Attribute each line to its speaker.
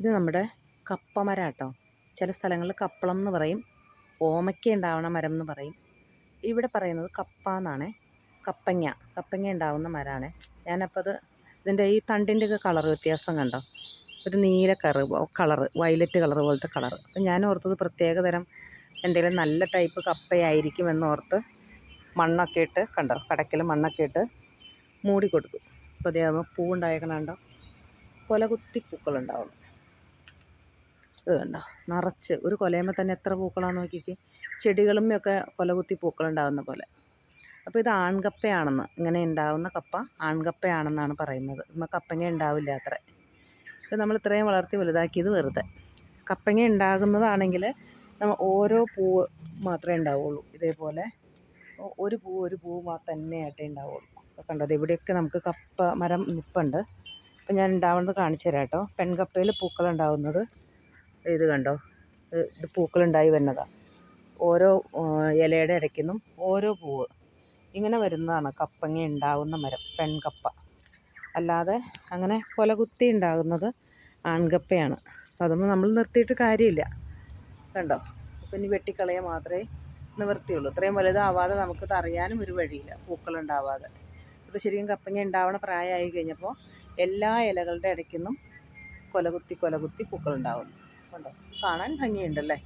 Speaker 1: ഇത് നമ്മുടെ കപ്പമരം കേട്ടോ ചില സ്ഥലങ്ങളിൽ കപ്പളം എന്ന് പറയും. ഓമയ്ക്ക ഉണ്ടാവുന്ന മരം എന്ന് പറയും. ഇവിടെ പറയുന്നത് കപ്പ എന്നാണ്. കപ്പങ്ങ. കപ്പങ്ങ ഉണ്ടാവുന്ന മരമാണ് ഞാനപ്പോൾ അത് ഇതിന്റെ ഈ തണ്ടിന്റെയൊക്കെ കളർ വ്യത്യാസം കണ്ടോ? ഒരു നീല കറ് കളറ് വയലറ്റ് കളർ പോലത്തെ കളർ അപ്പം ഞാൻ ഓർത്തത് പ്രത്യേക തരം എന്തെങ്കിലും നല്ല ടൈപ്പ് കപ്പയായിരിക്കും എന്നോർത്ത് മണ്ണൊക്കെ ഇട്ട് കണ്ടോ? കടക്കിൽ മണ്ണൊക്കെ ഇട്ട് മൂടി അപ്പോൾ അതേ ആകുമ്പോൾ പൂ ഉണ്ടായേക്കണുണ്ടോ കൊല കുത്തി പൂക്കളുണ്ടാവും ഇത് കണ്ടോ? നിറച്ച്. ഒരു കൊലയുമ്പോൾ തന്നെ എത്ര പൂക്കളാന്ന് നോക്കിക്ക്. ചെടികളുമൊക്കെ കൊല കുത്തി പൂക്കളുണ്ടാകുന്ന പോലെ. അപ്പോൾ ഇത് ആൺകപ്പയാണെന്ന്. ഇങ്ങനെ ഉണ്ടാകുന്ന കപ്പ ആൺകപ്പയാണെന്നാണ് പറയുന്നത്. നമ്മൾ കപ്പങ്ങ ഉണ്ടാവില്ല അത്ര. ഇത് നമ്മൾ ഇത്രയും വളർത്തി വലുതാക്കിയത് വെറുതെ. കപ്പങ്ങ ഉണ്ടാകുന്നതാണെങ്കിൽ നമ്മൾ ഓരോ പൂവ് മാത്രമേ ഉണ്ടാവുള്ളൂ. ഇതേപോലെ ഒരു പൂവ് ഒരു മാ തന്നെയായിട്ടേ ഉണ്ടാവുള്ളൂ. കണ്ടത് ഇവിടെയൊക്കെ നമുക്ക് കപ്പ മരം നിൽപ്പുണ്ട് അപ്പം ഞാൻ ഉണ്ടാവുന്നത് കാണിച്ചു തരാം കേട്ടോ. പെൺകപ്പയിൽ പൂക്കളുണ്ടാവുന്നത്. ഇത് കണ്ടോ? ഇത് പൂക്കളുണ്ടായി വരുന്നതാണ് ഓരോ ഇലയുടെ ഇടയ്ക്കുന്നും ഓരോ പൂവ്. ഇങ്ങനെ വരുന്നതാണ് കപ്പങ്ങ ഉണ്ടാകുന്ന മരം പെൺകപ്പ. അല്ലാതെ അങ്ങനെ കൊലകുത്തി ഉണ്ടാകുന്നത് ആൺകപ്പയാണ്. അതൊന്നും നമ്മൾ നിർത്തിയിട്ട് കാര്യമില്ല. കണ്ടോ? അപ്പം ഇനി വെട്ടിക്കളയുക മാത്രമേ നിവൃത്തിയുള്ളൂ. ഇത്രയും വലുതാവാതെ നമുക്ക് അറിയാനും ഒരു വഴിയില്ല പൂക്കളുണ്ടാവാതെ. ഇപ്പോൾ ശരിക്കും കപ്പങ്ങ ഉണ്ടാവണ പ്രായമായി കഴിഞ്ഞപ്പോൾ എല്ലാ ഇലകളുടെ ഇടയ്ക്കുന്നും കൊലകുത്തി കൊലകുത്തി പൂക്കളുണ്ടാവുന്നു. കണ്ടോ? കാണാൻ ഭംഗിയുണ്ടല്ലേ?